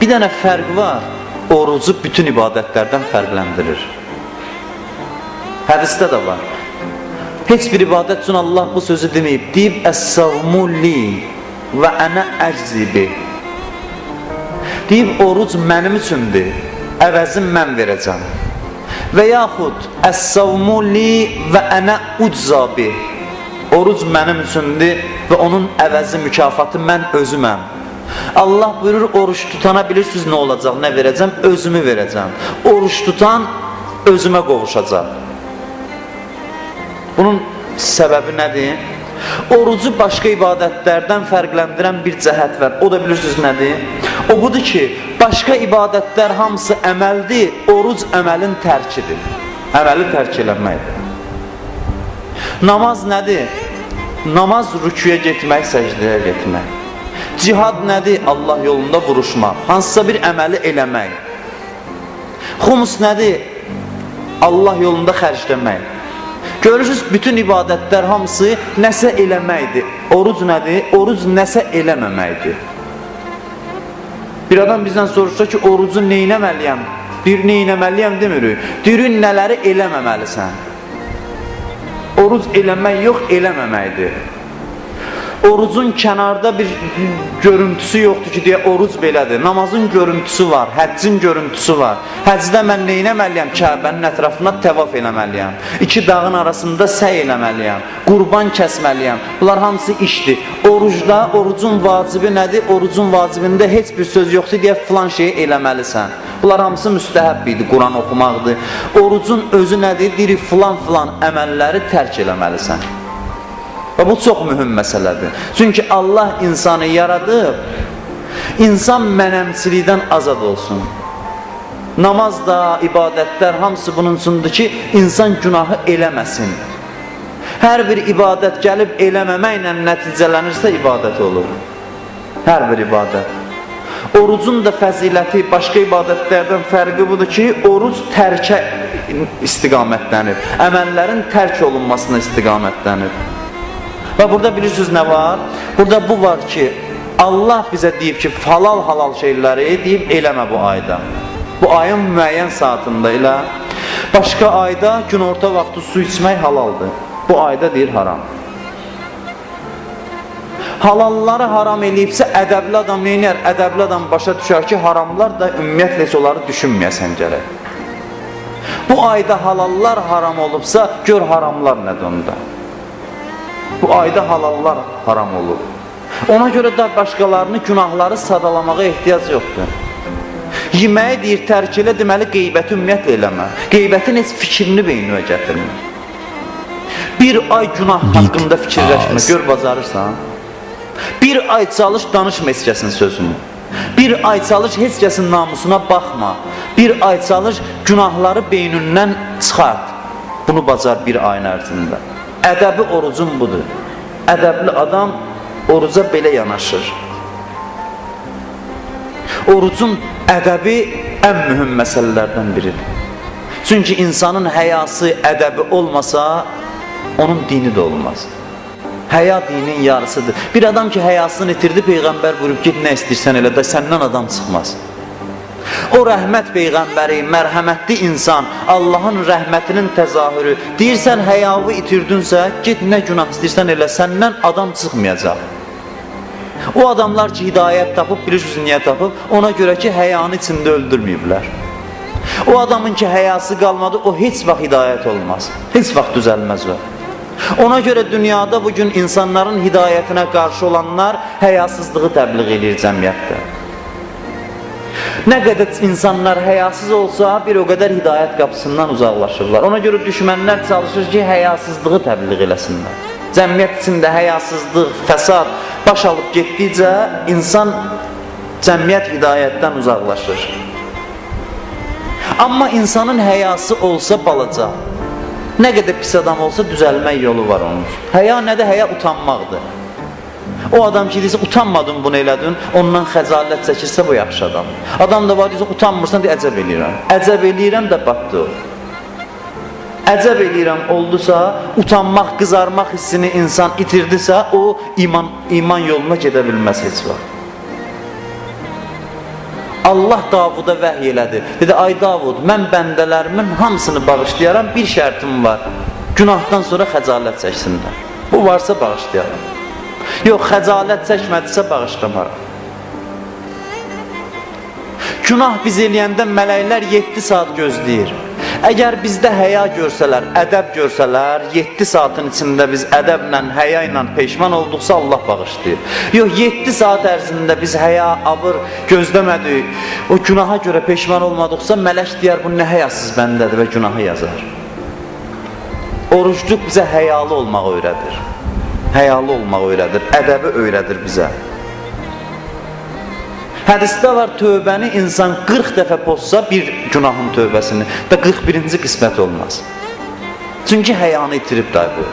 Bir dənə fərq var. Orucu bütün ibadətlərdən fərqləndirir. Hədisdə də var. Heç bir ibadət üçün Allah bu sözü deməyib. Deyib əs-savmu li və ənə əczibi. Deyib oruc mənim üçündür. Əvəzin mən verəcəm. Və yaxud əs-savmu li və ənə uczabi. Oruc mənim üçündür və onun əvəzi mükafatı mən özüməm. Allah buyurur oruç tutana bilirsiniz nə olacaq, nə verəcəm? Özümü verəcəm. Oruç tutan özümə qovuşacaq. Bunun səbəbi nədir? Orucu başqa ibadətlərdən fərqləndirən bir cəhət var. O da bilirsiniz nədir? O budur ki, başqa ibadətlər hamısı əməldir, oruc əməlin tərkidir. Əməli tərk. Namaz nədir? Namaz rüküyə getmək, səcdəyə getmək. Cihad nədir? Allah yolunda vuruşmaq. Hansısa bir əməli eləmək. Xumus nədir? Allah yolunda xərcləmək. Görürsünüz, bütün ibadətlər hamısı nəsə eləməkdir. Oruc nədir? Oruc nəsə eləməməkdir. Bir adam bizdən soruşsa ki, orucu neynəməliyəm? Bir neynəməliyəm demirik. Dirin nələri eləməməlisən? Oruc eləmək yox, eləməməkdir. Orucun kənarda bir görüntüsü yoxdur ki, deyə oruc belədir. Namazın görüntüsü var, həccin görüntüsü var. Həcdə mən nə etməliyəm? Kəbənin ətrafına təvaf eləməliyəm. İki dağın arasında səy eləməliyəm. Qurban kəsməliyəm. Bunlar hamısı işdir. Orucda orucun vacibi nədir? Orucun vacibində heç bir söz yoxdur deyə filan şeyi eləməlisən. Bunlar hamısı müstəhəb idi, Quran oxumaqdır. Orucun özü nədir? Diri filan filan əməlləri tərk eləməlisən. Və bu çox mühüm məsələdir. Çünki Allah insanı yaradıb, insan mənəmçilikdən azad olsun. Namaz da, ibadətlər hamısı bunun üçündür ki, insan günahı eləməsin. Hər bir ibadət gəlib eləməməklə nəticələnirsə ibadət olur. Hər bir ibadət. Orucun da fəziləti başqa ibadətlərdən fərqi budur ki, oruc tərkə istiqamətlənib, əməllərin tərk olunmasına istiqamətlənib. Və burada bilirsiniz nə var? Burada bu var ki, Allah bizə deyib ki, halal halal şeyləri deyib eləmə bu ayda. Bu ayın müəyyən saatında elə. Başqa ayda gün orta vaxtı su içmək halaldır. Bu ayda deyir haram. Halalları haram eləyibsə ədəbli adam neynər? Ədəbli adam başa düşər ki, haramlar da ümumiyyətlə heç onları düşünməyəsən gərək. Bu ayda halallar haram olubsa, gör haramlar nədir onda? Bu ayda halallar haram olur. Ona görə də başqalarını günahları sadalamağa ehtiyac yoxdur. Yeməyi deyir, tərk elə, deməli qeybəti ümumiyyətlə eləmə. Qeybətin heç fikrini beynine gətirmə. Bir ay günah haqqında fikirləşmə, gör bacarırsan. Bir ay çalış, danışma heç kəsin sözünü. Bir ay çalış, heç kəsin namusuna baxma. Bir ay çalış, günahları beynindən çıxart. Bunu bacar bir ayın ərzində. Ədəbi orucun budur. Ədəbli adam oruca belə yanaşır. Orucun ədəbi ən mühüm məsələlərdən biridir. Çünki insanın həyası, ədəbi olmasa, onun dini də olmaz. Həya dinin yarısıdır. Bir adam ki, həyasını itirdi, Peyğəmbər buyurub, git nə istəyirsən elə də səndən adam çıxmaz. O rəhmət peyğəmbəri, mərhəmətli insan, Allahın rəhmətinin təzahürü. Deyirsən həyağı itirdinsə, get nə günah istəyirsən elə, səndən adam çıxmayacaq. O adamlar ki, hidayət tapıb, bilirsiniz niyə tapıb? Ona görə ki, həyanı içində öldürməyiblər. O adamın ki, həyası qalmadı, o heç vaxt hidayət olmaz. Heç vaxt düzəlməz o. Ona görə dünyada bugün insanların hidayətinə qarşı olanlar həyasızlığı təbliğ edir cəmiyyətdə. Nə qədər insanlar həyasız olsa, bir o qədər hidayət qapısından uzaqlaşırlar. Ona görə düşmənlər çalışır ki, həyasızlığı təbliğ eləsinlər. Cəmiyyət içində həyasızlıq, fəsad baş alıb getdikcə insan cəmiyyət hidayətdən uzaqlaşır. Amma insanın həyası olsa balaca, nə qədər pis adam olsa düzəlmək yolu var onun. Həya nədir? Həya utanmaqdır. O adam ki deyirsə utanmadın bunu elədin, ondan xəcalət çəkirsə bu yaxşı adam. Adam da var deyirsə utanmırsan deyə əcəb eləyirəm. Əcəb eləyirəm də batdı. Əcəb eləyirəm oldusa, utanmaq, qızarmaq hissini insan itirdisə, o iman iman yoluna gedə bilməz heç vaxt. Allah Davuda vəhy elədi. Dedi, ay Davud, mən bəndələrimin hamısını bağışlayaram, bir şərtim var. Günahdan sonra xəcalət çəksinlər. Bu varsa bağışlayaram. Yox, xəcalət çəkmədisə bağışlamaram. Günah biz eləyəndə mələklər 7 saat gözləyir. Əgər bizdə həya görsələr, ədəb görsələr, 7 saatın içində biz ədəblə, həya ilə peşman olduqsa Allah bağışlayır. Yox, 7 saat ərzində biz həya, abır gözləmədik, o günaha görə peşman olmadıqsa mələk deyər bu nə həyasız bəndədir və günahı yazar. Orucluq bizə həyalı olmağı öyrədir. Həyalı olmağı öyrədir, ədəbi öyrədir bizə. Hədisdə var tövbəni insan 40 dəfə pozsa bir günahın tövbəsini və 41-ci qismət olmaz. Çünki həyanı itirib day bu.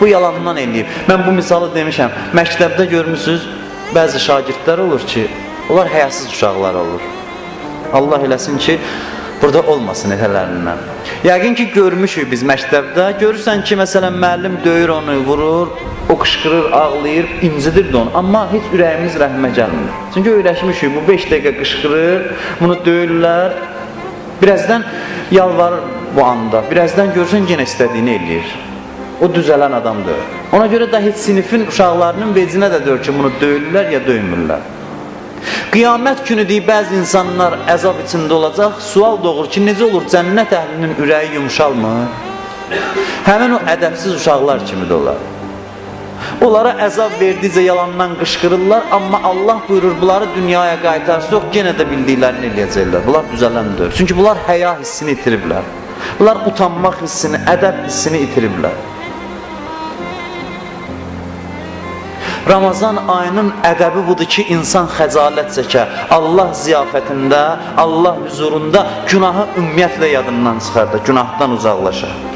Bu yalandan eləyib. Mən bu misalı demişəm. Məktəbdə görmüsüz, bəzi şagirdlər olur ki, onlar həyasız uşaqlar olur. Allah eləsin ki, burada olmasın elərindən. Yəqin ki, görmüşük biz məktəbdə. Görürsən ki, məsələn, müəllim döyür onu, vurur, o qışqırır, ağlayır, incidir də onu. Amma heç ürəyimiz rəhmə gəlmir. Çünki öyrəşmişik, bu 5 dəqiqə qışqırır, bunu döyürlər. Birazdan yalvarır bu anda. Birazdan görsən yenə istədiyini eləyir. O düzələn adamdır. Ona görə də heç sinifin uşaqlarının vecinə də deyir ki, bunu döyürlər ya döymürlər. Qiyamət günü deyib bəzi insanlar əzab içində olacaq. Sual doğur ki, necə olur cənnət əhlinin ürəyi yumşalmır? Həmin o ədəbsiz uşaqlar kimi də olar. Onlara əzab verdikcə yalandan qışqırırlar, amma Allah buyurur bunları dünyaya qaytarsa yox, yenə də bildiklərini eləyəcəklər. Bunlar düzələndir. Çünki bunlar həya hissini itiriblər. Bunlar utanmaq hissini, ədəb hissini itiriblər. Ramazan ayının ədəbi budur ki, insan xəcalət çəkər. Allah ziyafətində, Allah huzurunda günahı ümumiyyətlə yadından çıxar da, günahdan uzaqlaşar.